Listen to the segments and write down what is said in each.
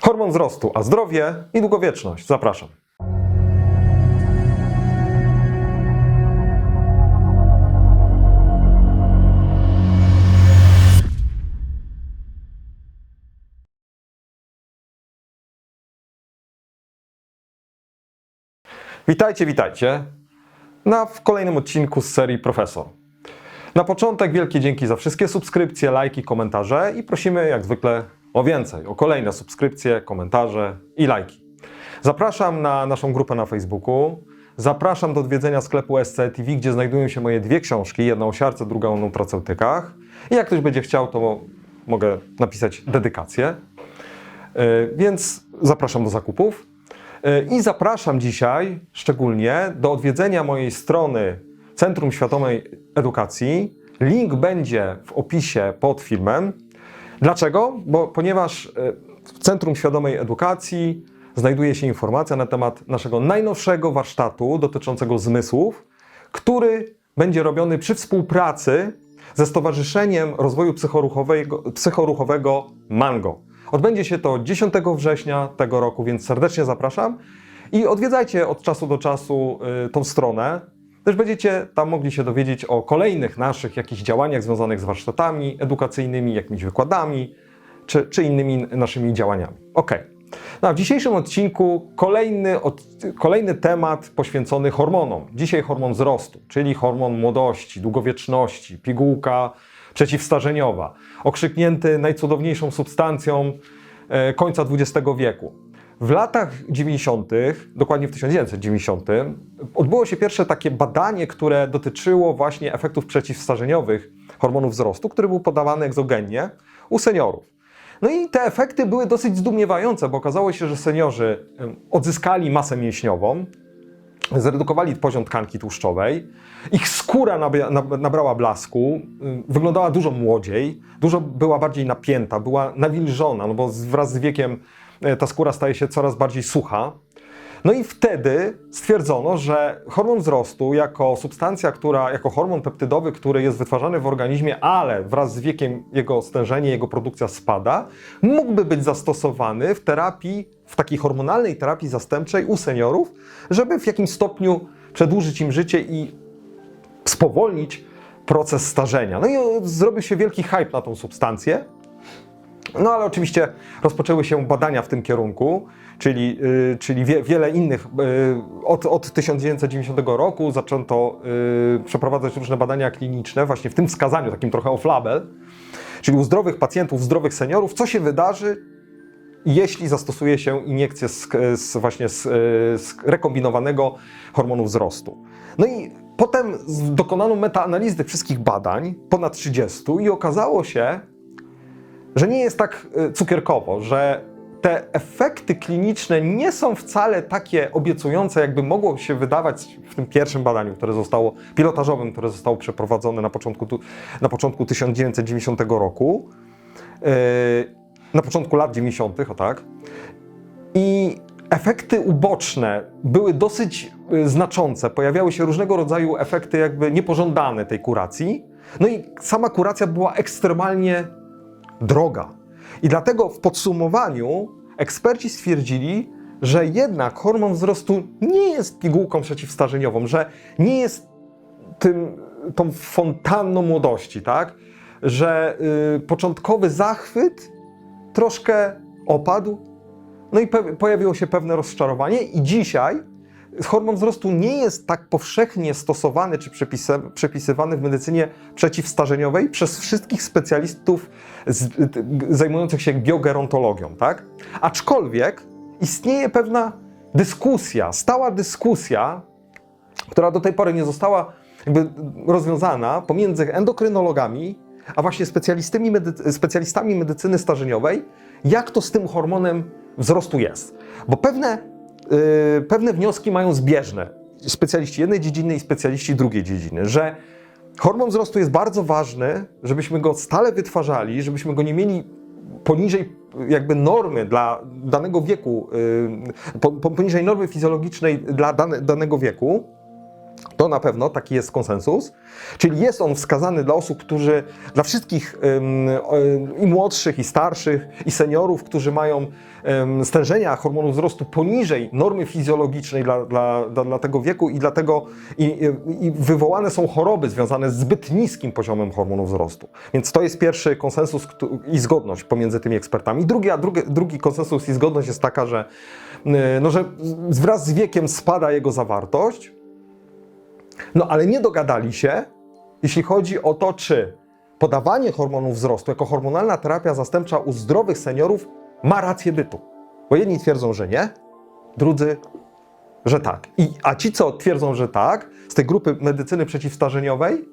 Hormon wzrostu, a zdrowie i długowieczność. Zapraszam. Witajcie, witajcie na w kolejnym odcinku z serii Profesor. Na początek wielkie dzięki za wszystkie subskrypcje, lajki, komentarze i prosimy jak zwykle o więcej, o kolejne subskrypcje, komentarze i lajki. Zapraszam na naszą grupę na Facebooku. Zapraszam do odwiedzenia sklepu SC TV, gdzie znajdują się moje dwie książki, jedna o siarce, druga o nutraceutykach. I jak ktoś będzie chciał, to mogę napisać dedykację. Yy, Więc zapraszam do zakupów. Yy, I zapraszam dzisiaj szczególnie do odwiedzenia mojej strony Centrum Świadomej Edukacji. Link będzie w opisie pod filmem. Dlaczego? Bo ponieważ yy, w Centrum Świadomej Edukacji znajduje się informacja na temat naszego najnowszego warsztatu dotyczącego zmysłów, który będzie robiony przy współpracy ze Stowarzyszeniem Rozwoju Psychoruchowego, Psychoruchowego Mango. Odbędzie się to 10 września tego roku, więc serdecznie zapraszam i odwiedzajcie od czasu do czasu y, tą stronę. Też będziecie tam mogli się dowiedzieć o kolejnych naszych jakichś działaniach związanych z warsztatami edukacyjnymi, jakimiś wykładami czy, czy innymi naszymi działaniami. Ok. No, w dzisiejszym odcinku kolejny, od, kolejny temat poświęcony hormonom. Dzisiaj hormon wzrostu, czyli hormon młodości, długowieczności, pigułka przeciwstarzeniowa, okrzyknięty najcudowniejszą substancją e, końca XX wieku. W latach 90., dokładnie w 1990, odbyło się pierwsze takie badanie, które dotyczyło właśnie efektów przeciwstarzeniowych hormonów wzrostu, który był podawany egzogennie u seniorów. No i te efekty były dosyć zdumiewające, bo okazało się, że seniorzy odzyskali masę mięśniową, zredukowali poziom tkanki tłuszczowej, ich skóra nabrała blasku, wyglądała dużo młodziej, dużo była bardziej napięta, była nawilżona, no bo wraz z wiekiem ta skóra staje się coraz bardziej sucha. No i wtedy stwierdzono, że hormon wzrostu jako substancja, która, jako hormon peptydowy, który jest wytwarzany w organizmie, ale wraz z wiekiem jego stężenie, jego produkcja spada, mógłby być zastosowany w terapii, w takiej hormonalnej terapii zastępczej u seniorów, żeby w jakimś stopniu przedłużyć im życie i spowolnić proces starzenia. No i o, zrobił się wielki hype na tą substancję. No ale oczywiście rozpoczęły się badania w tym kierunku, czyli, y, czyli wie, wiele innych. y, od, od 1990 roku zaczęto y, przeprowadzać różne badania kliniczne właśnie w tym wskazaniu, takim trochę off-label, czyli u zdrowych pacjentów, zdrowych seniorów, co się wydarzy, jeśli zastosuje się iniekcję z, z właśnie z, z rekombinowanego hormonu wzrostu. No i potem dokonano metaanalizy tych wszystkich badań, ponad 30, i okazało się, że nie jest tak y, cukierkowo, że te efekty kliniczne nie są wcale takie obiecujące, jakby mogło się wydawać w tym pierwszym badaniu, które zostało pilotażowym, które zostało przeprowadzone na początku, na początku 1990 roku, yy, na początku lat 90., o tak. I efekty uboczne były dosyć y, znaczące. Pojawiały się różnego rodzaju efekty jakby niepożądane tej kuracji. No i sama kuracja była ekstremalnie droga. I dlatego w podsumowaniu eksperci stwierdzili, że jednak hormon wzrostu nie jest pigułką przeciwstarzeniową, że nie jest tym, tą fontanną młodości, tak? Że y, początkowy zachwyt troszkę opadł, no i pojawiło się pewne rozczarowanie, i dzisiaj hormon wzrostu nie jest tak powszechnie stosowany czy przepisywany w medycynie przeciwstarzeniowej przez wszystkich specjalistów z, zajmujących się biogerontologią, tak? Aczkolwiek istnieje pewna dyskusja, stała dyskusja, która do tej pory nie została jakby rozwiązana pomiędzy endokrynologami, a właśnie specjalistami, medy- specjalistami medycyny starzeniowej, jak to z tym hormonem wzrostu jest. Bo pewne, pewne wnioski mają zbieżne. Specjaliści jednej dziedziny i specjaliści drugiej dziedziny, że hormon wzrostu jest bardzo ważny, żebyśmy go stale wytwarzali, żebyśmy go nie mieli poniżej jakby normy dla danego wieku, po- poniżej normy fizjologicznej dla dane, danego wieku, To na pewno taki jest konsensus. Czyli jest on wskazany dla osób, którzy, dla wszystkich y, i młodszych, i starszych, i seniorów, którzy mają stężenia hormonu wzrostu poniżej normy fizjologicznej dla, dla, dla, tego wieku i dlatego i, i, wywołane są choroby związane z zbyt niskim poziomem hormonu wzrostu. Więc to jest pierwszy konsensus i zgodność pomiędzy tymi ekspertami. Drugi, a drugi, drugi konsensus i zgodność jest taka, że, y, no, że wraz z wiekiem spada jego zawartość, no ale nie dogadali się, jeśli chodzi o to, czy podawanie hormonów wzrostu jako hormonalna terapia zastępcza u zdrowych seniorów ma rację bytu. Bo jedni twierdzą, że nie, drudzy, że tak. I, a ci, co twierdzą, że tak, z tej grupy medycyny przeciwstarzeniowej,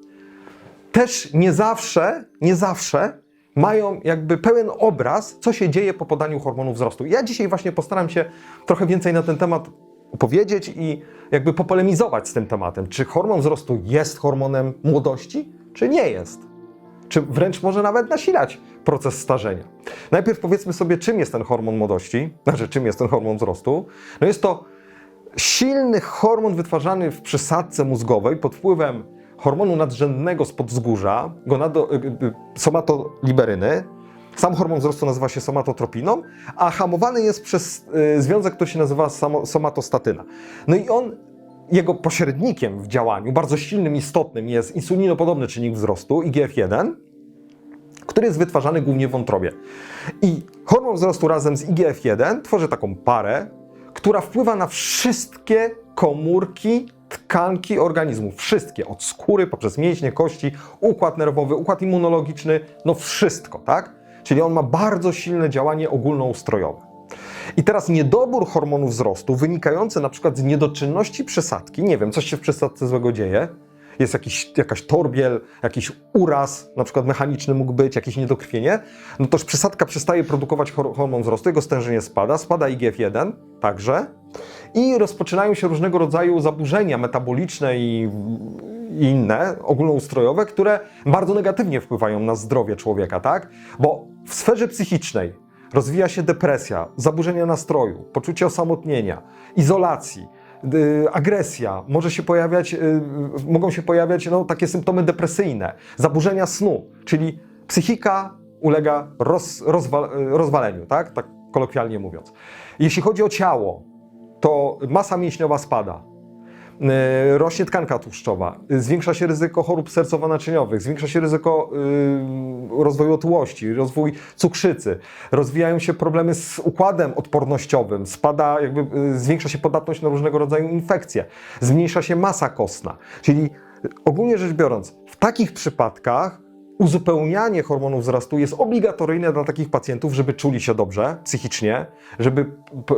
też nie zawsze, nie zawsze mają jakby pełen obraz, co się dzieje po podaniu hormonu wzrostu. Ja dzisiaj właśnie postaram się trochę więcej na ten temat opowiedzieć i jakby popolemizować z tym tematem. Czy hormon wzrostu jest hormonem młodości, czy nie jest? Czy wręcz może nawet nasilać proces starzenia? Najpierw powiedzmy sobie, czym jest ten hormon młodości, znaczy czym jest ten hormon wzrostu. No jest to silny hormon wytwarzany w przysadce mózgowej pod wpływem hormonu nadrzędnego z podzgórza, gonado, y, y, somatoliberyny. Sam hormon wzrostu nazywa się somatotropiną, a hamowany jest przez y, związek, który się nazywa somatostatyna. No i on, jego pośrednikiem w działaniu, bardzo silnym, istotnym jest insulinopodobny czynnik wzrostu, IGF-1, który jest wytwarzany głównie w wątrobie. I hormon wzrostu razem z IGF-1 tworzy taką parę, która wpływa na wszystkie komórki, tkanki organizmu. Wszystkie, od skóry, poprzez mięśnie, kości, układ nerwowy, układ immunologiczny, no wszystko, tak? Czyli on ma bardzo silne działanie ogólnoustrojowe. I teraz niedobór hormonu wzrostu wynikający na przykład z niedoczynności przysadki, nie wiem, coś się w przysadce złego dzieje, jest jakiś, jakaś torbiel, jakiś uraz, na przykład mechaniczny mógł być, jakieś niedokrwienie, no toż przysadka przestaje produkować hor- hormon wzrostu, jego stężenie spada, spada IGF-1 także i rozpoczynają się różnego rodzaju zaburzenia metaboliczne i, i inne, ogólnoustrojowe, które bardzo negatywnie wpływają na zdrowie człowieka, tak? Bo w sferze psychicznej rozwija się depresja, zaburzenia nastroju, poczucie osamotnienia, izolacji, y, agresja, może się pojawiać, y, mogą się pojawiać no, takie symptomy depresyjne, zaburzenia snu, czyli psychika ulega roz, rozwa, rozwaleniu, tak? tak kolokwialnie mówiąc. Jeśli chodzi o ciało, to masa mięśniowa spada. Yy, Rośnie tkanka tłuszczowa, zwiększa się ryzyko chorób sercowo-naczyniowych, zwiększa się ryzyko yy, rozwoju otyłości, rozwój cukrzycy, rozwijają się problemy z układem odpornościowym, spada, jakby, yy, zwiększa się podatność na różnego rodzaju infekcje, zmniejsza się masa kostna. Czyli ogólnie rzecz biorąc, w takich przypadkach uzupełnianie hormonów wzrostu jest obligatoryjne dla takich pacjentów, żeby czuli się dobrze psychicznie, żeby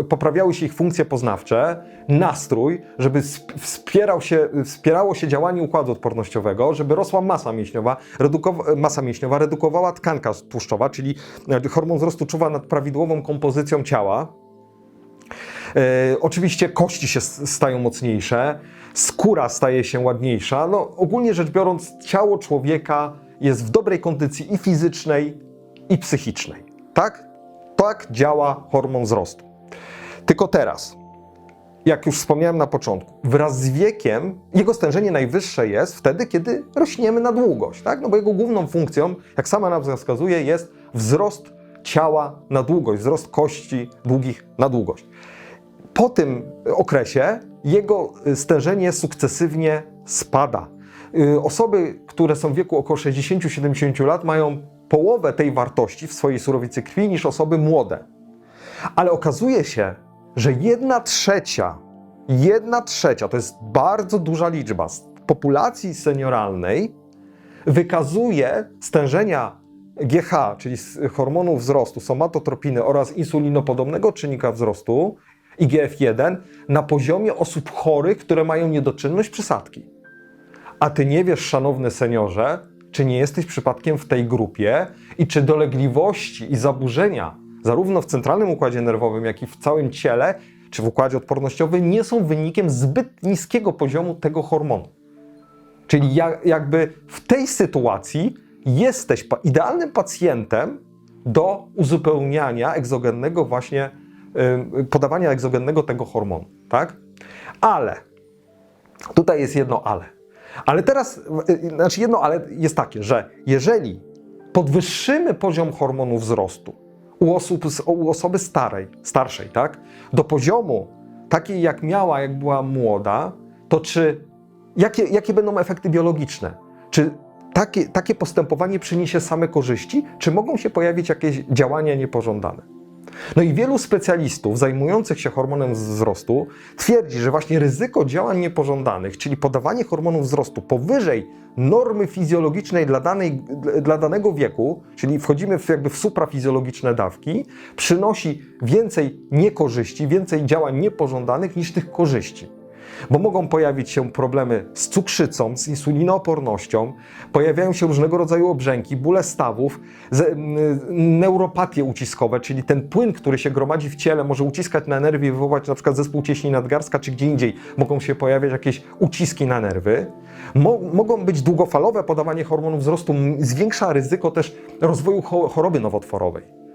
poprawiały się ich funkcje poznawcze, nastrój, żeby sp- wspierał się, wspierało się działanie układu odpornościowego, żeby rosła masa mięśniowa, masa mięśniowa redukowała tkanka tłuszczowa, czyli e, hormon wzrostu czuwa nad prawidłową kompozycją ciała, E, oczywiście kości się stają mocniejsze, skóra staje się ładniejsza. No, ogólnie rzecz biorąc, ciało człowieka jest w dobrej kondycji i fizycznej, i psychicznej. Tak? Tak działa hormon wzrostu. Tylko teraz, jak już wspomniałem na początku, wraz z wiekiem jego stężenie najwyższe jest wtedy, kiedy rośniemy na długość, tak? No bo jego główną funkcją, jak sama nazwa wskazuje, jest wzrost ciała na długość, wzrost kości długich na długość. Po tym okresie jego stężenie sukcesywnie spada. Y, Osoby, które są w wieku około 60-70 lat, mają połowę tej wartości w swojej surowicy krwi niż osoby młode. Ale okazuje się, że jedna trzecia, jedna trzecia to jest bardzo duża liczba z populacji senioralnej wykazuje stężenia GH, czyli hormonu wzrostu, somatotropiny oraz insulinopodobnego czynnika wzrostu, IGF-1, na poziomie osób chorych, które mają niedoczynność przysadki. A ty nie wiesz, szanowny seniorze, czy nie jesteś przypadkiem w tej grupie i czy dolegliwości i zaburzenia, zarówno w centralnym układzie nerwowym, jak i w całym ciele, czy w układzie odpornościowym, nie są wynikiem zbyt niskiego poziomu tego hormonu. Czyli ja, jakby w tej sytuacji jesteś idealnym pacjentem do uzupełniania egzogennego właśnie, podawania egzogennego tego hormonu, tak? Ale Tutaj jest jedno ale. Ale teraz, y, znaczy jedno ale jest takie, że jeżeli podwyższymy poziom hormonu wzrostu u, osób, u osoby starej, starszej, tak, do poziomu takiej jak miała, jak była młoda, to czy, jakie, jakie będą efekty biologiczne? Czy takie, takie postępowanie przyniesie same korzyści, czy mogą się pojawić jakieś działania niepożądane? No i wielu specjalistów zajmujących się hormonem wzrostu twierdzi, że właśnie ryzyko działań niepożądanych, czyli podawanie hormonu wzrostu powyżej normy fizjologicznej dla, danej, dla danego wieku, czyli wchodzimy w, jakby w suprafizjologiczne dawki, przynosi więcej niekorzyści, więcej działań niepożądanych niż tych korzyści bo mogą pojawić się problemy z cukrzycą, z insulinoopornością, pojawiają się różnego rodzaju obrzęki, bóle stawów, neuropatie uciskowe, czyli ten płyn, który się gromadzi w ciele, może uciskać na nerwy i wywołać na przykład zespół cieśni nadgarstka, czy gdzie indziej mogą się pojawiać jakieś uciski na nerwy. Mo, mogą być długofalowe podawanie hormonów wzrostu, zwiększa ryzyko też rozwoju cho- choroby nowotworowej.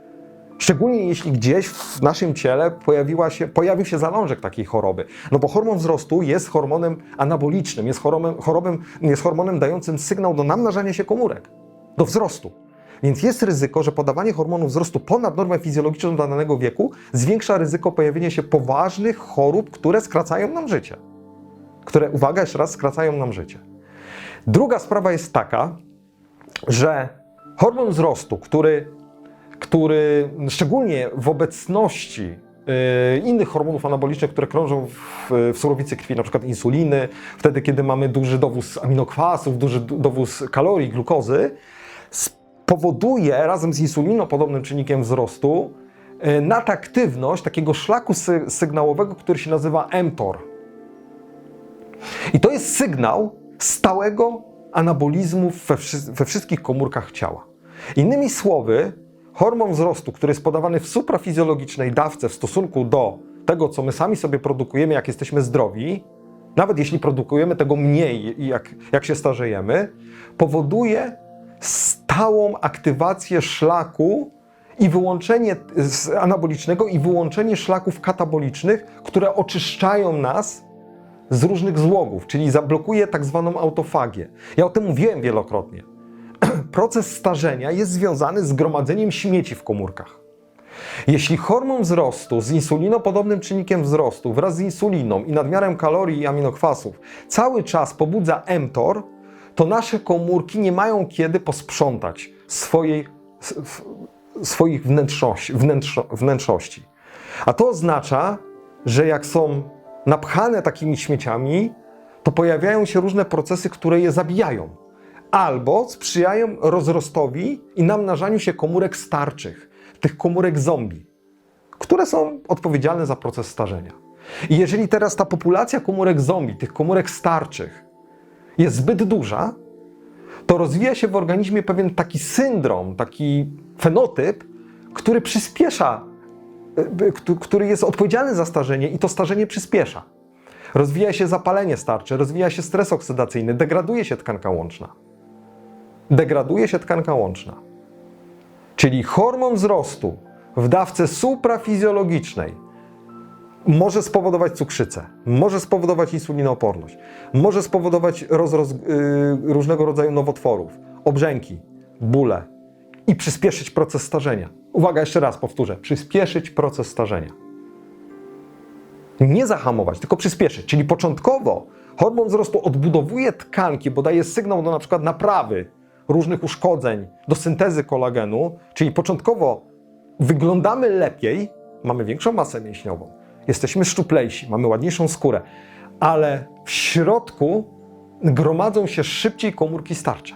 Szczególnie jeśli gdzieś w naszym ciele pojawiła się, pojawił się zalążek takiej choroby. No bo hormon wzrostu jest hormonem anabolicznym, jest hormonem, chorobem, jest hormonem dającym sygnał do namnażania się komórek, do wzrostu. Więc jest ryzyko, że podawanie hormonu wzrostu ponad normę fizjologiczną dla danego wieku zwiększa ryzyko pojawienia się poważnych chorób, które skracają nam życie. Które, uwaga, jeszcze raz, skracają nam życie. Druga sprawa jest taka, że hormon wzrostu, który który szczególnie w obecności y, innych hormonów anabolicznych, które krążą w, w surowicy krwi, na przykład insuliny, wtedy kiedy mamy duży dowóz aminokwasów, duży dowóz kalorii, glukozy, spowoduje razem z insuliną podobnym czynnikiem wzrostu y, nadaktywność takiego szlaku sy sygnałowego, który się nazywa mTOR. I to jest sygnał stałego anabolizmu we, wszy- we wszystkich komórkach ciała. Innymi słowy, hormon wzrostu, który jest podawany w suprafizjologicznej dawce w stosunku do tego, co my sami sobie produkujemy, jak jesteśmy zdrowi, nawet jeśli produkujemy tego mniej, jak, jak się starzejemy, powoduje stałą aktywację szlaku i wyłączenie anabolicznego i wyłączenie szlaków katabolicznych, które oczyszczają nas z różnych złogów, czyli zablokuje tak zwaną autofagię. Ja o tym mówiłem wielokrotnie. Proces starzenia jest związany z gromadzeniem śmieci w komórkach. Jeśli hormon wzrostu z insulinopodobnym czynnikiem wzrostu wraz z insuliną i nadmiarem kalorii i aminokwasów cały czas pobudza mTOR, to nasze komórki nie mają kiedy posprzątać swojej, swoich wnętrzości, wnętrzo, wnętrzości. A to oznacza, że jak są napchane takimi śmieciami, to pojawiają się różne procesy, które je zabijają. Albo sprzyjają rozrostowi i namnażaniu się komórek starczych, tych komórek zombie, które są odpowiedzialne za proces starzenia. I jeżeli teraz ta populacja komórek zombie, tych komórek starczych, jest zbyt duża, to rozwija się w organizmie pewien taki syndrom, taki fenotyp, który przyspiesza, y, któ- który jest odpowiedzialny za starzenie i to starzenie przyspiesza. Rozwija się zapalenie starcze, rozwija się stres oksydacyjny, degraduje się tkanka łączna. Degraduje się tkanka łączna. Czyli hormon wzrostu w dawce suprafizjologicznej może spowodować cukrzycę, może spowodować insulinooporność, może spowodować rozrost y, różnego rodzaju nowotworów, obrzęki, bóle i przyspieszyć proces starzenia. Uwaga, jeszcze raz powtórzę: przyspieszyć proces starzenia. Nie zahamować, tylko przyspieszyć. Czyli początkowo hormon wzrostu odbudowuje tkanki, bo daje sygnał do na przykład naprawy różnych uszkodzeń, do syntezy kolagenu, czyli początkowo wyglądamy lepiej, mamy większą masę mięśniową, jesteśmy szczuplejsi, mamy ładniejszą skórę, ale w środku gromadzą się szybciej komórki starcze.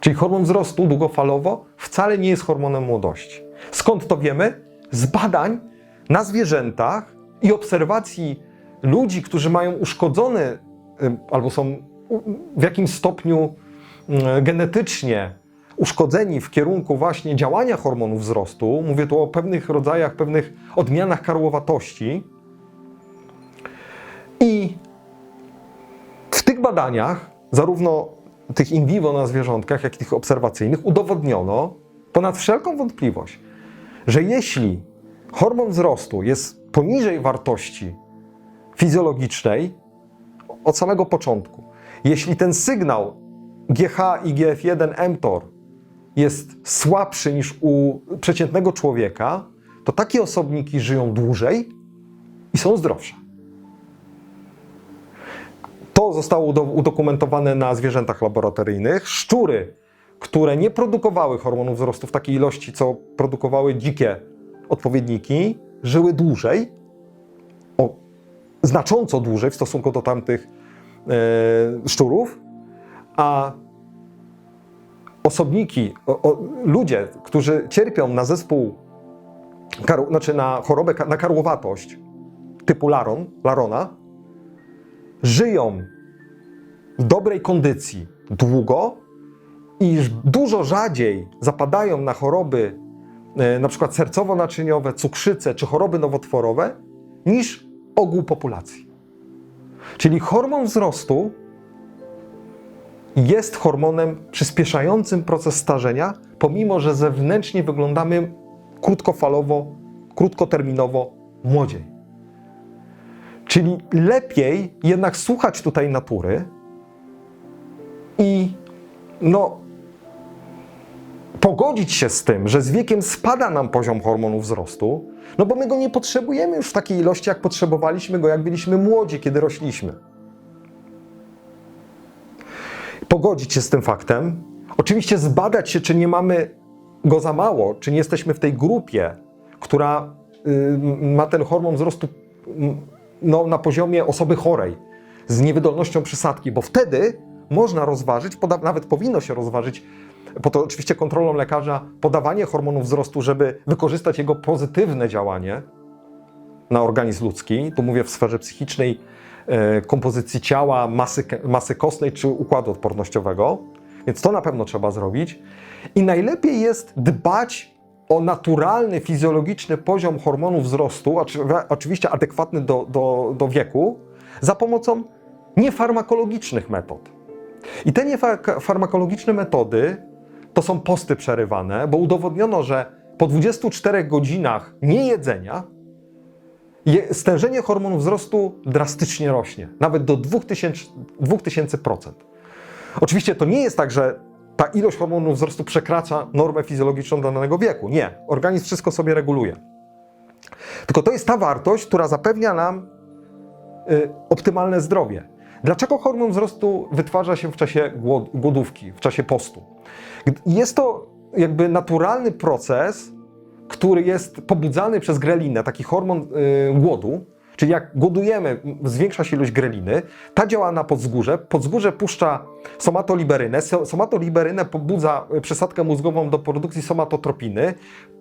Czyli hormon wzrostu długofalowo wcale nie jest hormonem młodości. Skąd to wiemy? Z badań na zwierzętach i obserwacji ludzi, którzy mają uszkodzony albo są w jakimś stopniu genetycznie uszkodzeni w kierunku właśnie działania hormonu wzrostu. Mówię tu o pewnych rodzajach, pewnych odmianach karłowatości. I w tych badaniach, zarówno tych in vivo na zwierzątkach, jak i tych obserwacyjnych, udowodniono ponad wszelką wątpliwość, że jeśli hormon wzrostu jest poniżej wartości fizjologicznej, od samego początku. Jeśli ten sygnał GH i GF1 mTOR jest słabszy niż u przeciętnego człowieka, to takie osobniki żyją dłużej i są zdrowsze. To zostało udo- udokumentowane na zwierzętach laboratoryjnych. Szczury, które nie produkowały hormonów wzrostu w takiej ilości, co produkowały dzikie odpowiedniki, żyły dłużej, o, znacząco dłużej w stosunku do tamtych e, szczurów, a osobniki, o, o, ludzie, którzy cierpią na zespół, karu, znaczy na chorobę, na karłowatość typu laron, larona, żyją w dobrej kondycji długo i dużo rzadziej zapadają na choroby e, na przykład sercowo-naczyniowe, cukrzycę czy choroby nowotworowe niż ogół populacji. Czyli hormon wzrostu jest hormonem przyspieszającym proces starzenia, pomimo że zewnętrznie wyglądamy krótkofalowo, krótkoterminowo młodziej. Czyli lepiej jednak słuchać tutaj natury i no, pogodzić się z tym, że z wiekiem spada nam poziom hormonu wzrostu, no bo my go nie potrzebujemy już w takiej ilości, jak potrzebowaliśmy go, jak byliśmy młodzi, kiedy rośliśmy. Pogodzić się z tym faktem, oczywiście zbadać się, czy nie mamy go za mało, czy nie jesteśmy w tej grupie, która y, ma ten hormon wzrostu mm, no, na poziomie osoby chorej, z niewydolnością przysadki, bo wtedy można rozważyć, nawet powinno się rozważyć, po to oczywiście kontrolą lekarza, podawanie hormonu wzrostu, żeby wykorzystać jego pozytywne działanie na organizm ludzki. Tu mówię w sferze psychicznej, kompozycji ciała, masy, masy kostnej czy układu odpornościowego. Więc to na pewno trzeba zrobić. I najlepiej jest dbać o naturalny, fizjologiczny poziom hormonu wzrostu, oczy- oczywiście adekwatny do, do, do wieku, za pomocą niefarmakologicznych metod. I te niefarmakologiczne metody to są posty przerywane, bo udowodniono, że po 24 godzinach niejedzenia stężenie hormonu wzrostu drastycznie rośnie, nawet do 2000%. 2000%. Oczywiście to nie jest tak, że ta ilość hormonu wzrostu przekracza normę fizjologiczną danego wieku. Nie, organizm wszystko sobie reguluje. Tylko to jest ta wartość, która zapewnia nam y, optymalne zdrowie. Dlaczego hormon wzrostu wytwarza się w czasie głod- głodówki, w czasie postu? Jest to jakby naturalny proces, który jest pobudzany przez grelinę, taki hormon y, głodu. Czyli jak głodujemy, zwiększa się ilość greliny, ta działa na podzgórze, podzgórze puszcza somatoliberynę, so- somatoliberynę pobudza y, przesadkę mózgową do produkcji somatotropiny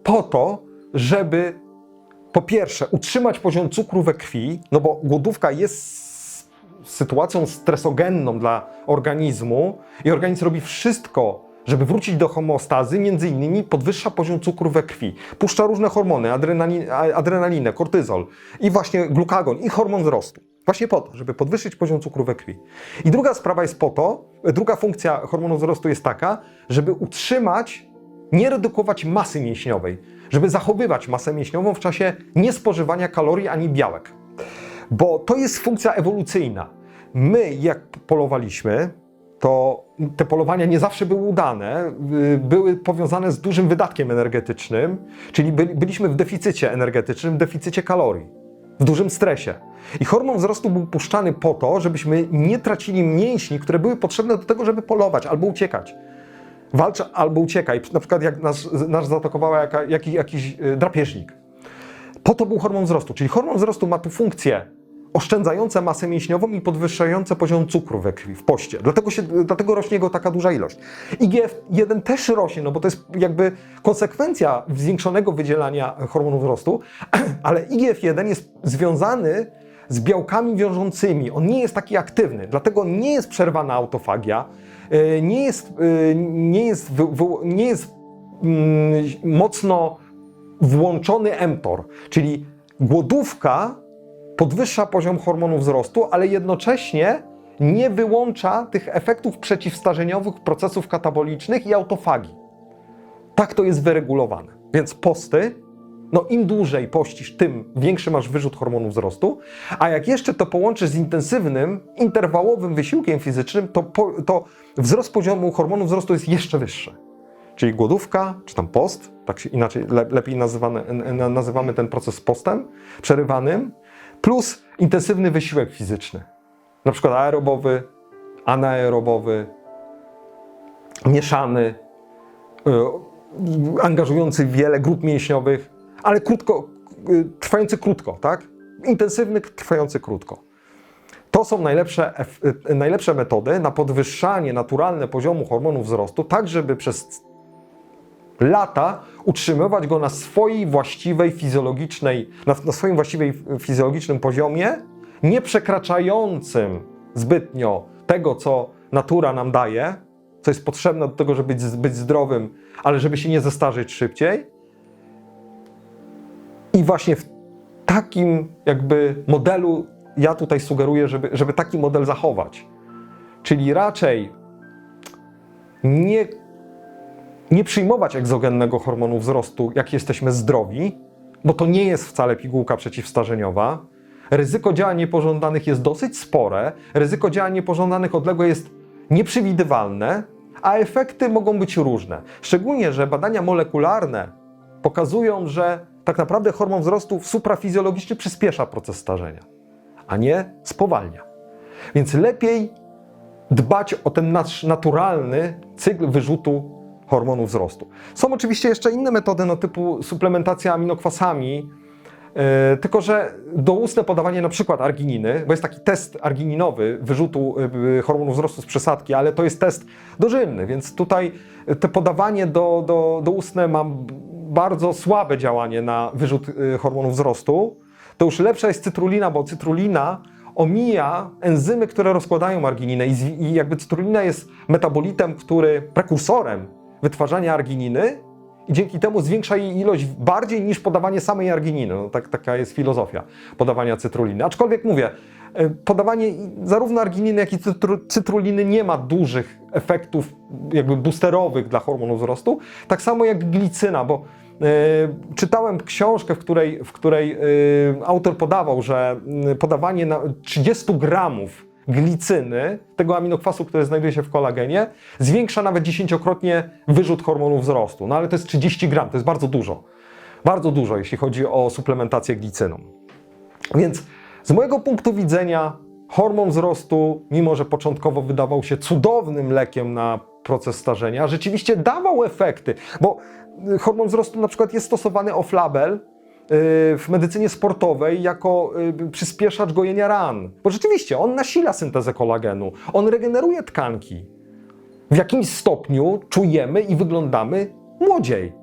po to, żeby po pierwsze utrzymać poziom cukru we krwi, no bo głodówka jest sytuacją stresogenną dla organizmu i organizm robi wszystko, żeby wrócić do homeostazy, między innymi podwyższa poziom cukru we krwi, puszcza różne hormony, adrenalin, adrenalinę, kortyzol i właśnie glukagon i hormon wzrostu. Właśnie po to, żeby podwyższyć poziom cukru we krwi. I druga sprawa jest po to, druga funkcja hormonu wzrostu jest taka, żeby utrzymać, nie redukować masy mięśniowej, żeby zachowywać masę mięśniową w czasie niespożywania kalorii ani białek bo to jest funkcja ewolucyjna. My, jak polowaliśmy, to te polowania nie zawsze były udane, y, były powiązane z dużym wydatkiem energetycznym, czyli byli, byliśmy w deficycie energetycznym, deficycie kalorii, w dużym stresie. I hormon wzrostu był puszczany po to, żebyśmy nie tracili mięśni, które były potrzebne do tego, żeby polować albo uciekać. Walcz albo uciekaj, na przykład jak nas, nas zaatakowała jakiś y, drapieżnik. Po to był hormon wzrostu, czyli hormon wzrostu ma tu funkcję oszczędzające masę mięśniową i podwyższające poziom cukru we krwi, w poście. Dlatego, się, dlatego rośnie go taka duża ilość. IGF-1 też rośnie, no bo to jest jakby konsekwencja zwiększonego wydzielania hormonu wzrostu, ale IGF-1 jest związany z białkami wiążącymi. On nie jest taki aktywny, dlatego nie jest przerwana autofagia, yy, nie jest, yy, nie jest, nie jest mm, mocno włączony mTOR, czyli głodówka podwyższa poziom hormonu wzrostu, ale jednocześnie nie wyłącza tych efektów przeciwstarzeniowych procesów katabolicznych i autofagii. Tak to jest wyregulowane. Więc posty no im dłużej pościsz, tym większy masz wyrzut hormonu wzrostu, a jak jeszcze to połączysz z intensywnym, interwałowym wysiłkiem fizycznym, to, po, to wzrost poziomu hormonu wzrostu jest jeszcze wyższy. Czyli głodówka, czy tam post, tak się inaczej le, lepiej nazywany, n- nazywamy ten proces postem przerywanym, plus intensywny wysiłek fizyczny. Na przykład aerobowy, anaerobowy, mieszany, y, angażujący wiele grup mięśniowych, ale krótko, y, trwający krótko, tak? Intensywny, trwający krótko. To są najlepsze, y, najlepsze metody na podwyższanie naturalne poziomu hormonu wzrostu, tak żeby przez lata utrzymywać go na swojej właściwej fizjologicznej, na, na swoim właściwej fizjologicznym poziomie, nie przekraczającym zbytnio tego, co natura nam daje, co jest potrzebne do tego, żeby być, być zdrowym, ale żeby się nie zestarzeć szybciej. I właśnie w takim jakby modelu ja tutaj sugeruję, żeby, żeby taki model zachować. Czyli raczej nie nie przyjmować egzogennego hormonu wzrostu, jak jesteśmy zdrowi, bo to nie jest wcale pigułka przeciwstarzeniowa. Ryzyko działań niepożądanych jest dosyć spore, ryzyko działań niepożądanych odległe jest nieprzewidywalne, a efekty mogą być różne. Szczególnie, że badania molekularne pokazują, że tak naprawdę hormon wzrostu suprafizjologicznie przyspiesza proces starzenia, a nie spowalnia. Więc lepiej dbać o ten nasz naturalny cykl wyrzutu hormonu wzrostu. Są oczywiście jeszcze inne metody, no typu suplementacja aminokwasami, yy, tylko że doustne podawanie na przykład argininy, bo jest taki test argininowy wyrzutu yy, hormonu wzrostu z przesadki, ale to jest test dożylny, więc tutaj te podawanie do, do, doustne ma bardzo słabe działanie na wyrzut yy, hormonu wzrostu. To już lepsza jest cytrulina, bo cytrulina omija enzymy, które rozkładają argininę i, i jakby cytrulina jest metabolitem, który prekursorem wytwarzania argininy i dzięki temu zwiększa jej ilość bardziej niż podawanie samej argininy. No, tak, taka jest filozofia podawania cytruliny. Aczkolwiek mówię, e, podawanie zarówno argininy, jak i cytru, cytruliny nie ma dużych efektów jakby boosterowych dla hormonu wzrostu, tak samo jak glicyna, bo e, czytałem książkę, w której, w której e, autor podawał, że podawanie na 30 gramów glicyny, tego aminokwasu, który znajduje się w kolagenie, zwiększa nawet dziesięciokrotnie wyrzut hormonu wzrostu. No ale to jest 30 gram, to jest bardzo dużo. Bardzo dużo, jeśli chodzi o suplementację glicyną. Więc z mojego punktu widzenia hormon wzrostu, mimo że początkowo wydawał się cudownym lekiem na proces starzenia, rzeczywiście dawał efekty, bo hormon wzrostu na przykład jest stosowany off-label w medycynie sportowej jako y, przyspieszacz gojenia ran. Bo rzeczywiście on nasila syntezę kolagenu, on regeneruje tkanki. W jakimś stopniu czujemy i wyglądamy młodziej.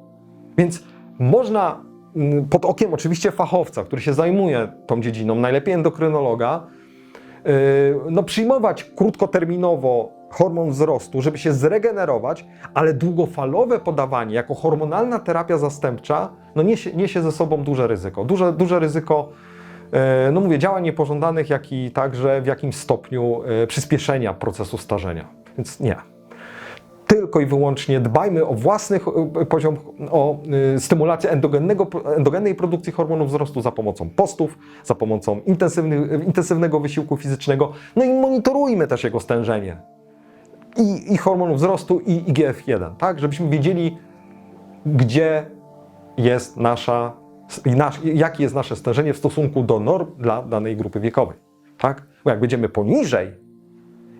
Więc można mm, pod okiem oczywiście fachowca, który się zajmuje tą dziedziną, najlepiej endokrynologa, yy, no przyjmować krótkoterminowo hormon wzrostu, żeby się zregenerować, ale długofalowe podawanie jako hormonalna terapia zastępcza no niesie, niesie ze sobą duże ryzyko. Duże, duże ryzyko, yy, no mówię, działań niepożądanych, jak i także w jakimś stopniu yy, przyspieszenia procesu starzenia. Więc nie tylko i wyłącznie dbajmy o własny y, poziom, o stymulację endogennego, endogennej produkcji hormonów wzrostu za pomocą postów, za pomocą intensywnego wysiłku fizycznego, no i monitorujmy też jego stężenie i, i hormonów wzrostu i IGF-1, tak, żebyśmy wiedzieli, gdzie jest nasza, nasz, jakie jest nasze stężenie w stosunku do norm dla danej grupy wiekowej, tak, bo jak będziemy poniżej,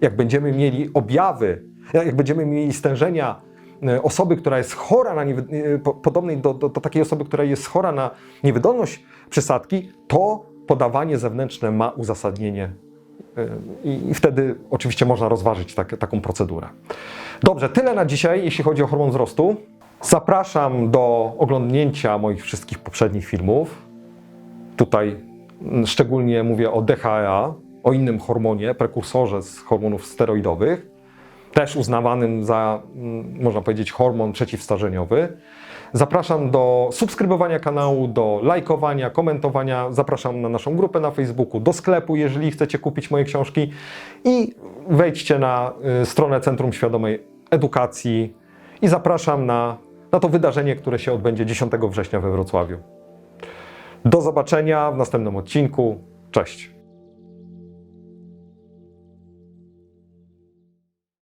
jak będziemy mieli objawy, jak będziemy mieli stężenia e, osoby, która jest chora na e, po- podobnej do, do, do takiej osoby, która jest chora na niewydolność przysadki, to podawanie zewnętrzne ma uzasadnienie. I, i wtedy oczywiście można rozważyć tak, taką procedurę. Dobrze, tyle na dzisiaj, jeśli chodzi o hormon wzrostu. Zapraszam do oglądnięcia moich wszystkich poprzednich filmów. Tutaj mm, szczególnie mówię o DHEA, o innym hormonie, prekursorze z hormonów steroidowych, też uznawanym za, mm, można powiedzieć, hormon przeciwstarzeniowy. Zapraszam do subskrybowania kanału, do lajkowania, komentowania. Zapraszam na naszą grupę na Facebooku, do sklepu, jeżeli chcecie kupić moje książki. I wejdźcie na y, stronę Centrum Świadomej Edukacji i zapraszam na, na to wydarzenie, które się odbędzie 10 września we Wrocławiu. Do zobaczenia w następnym odcinku. Cześć.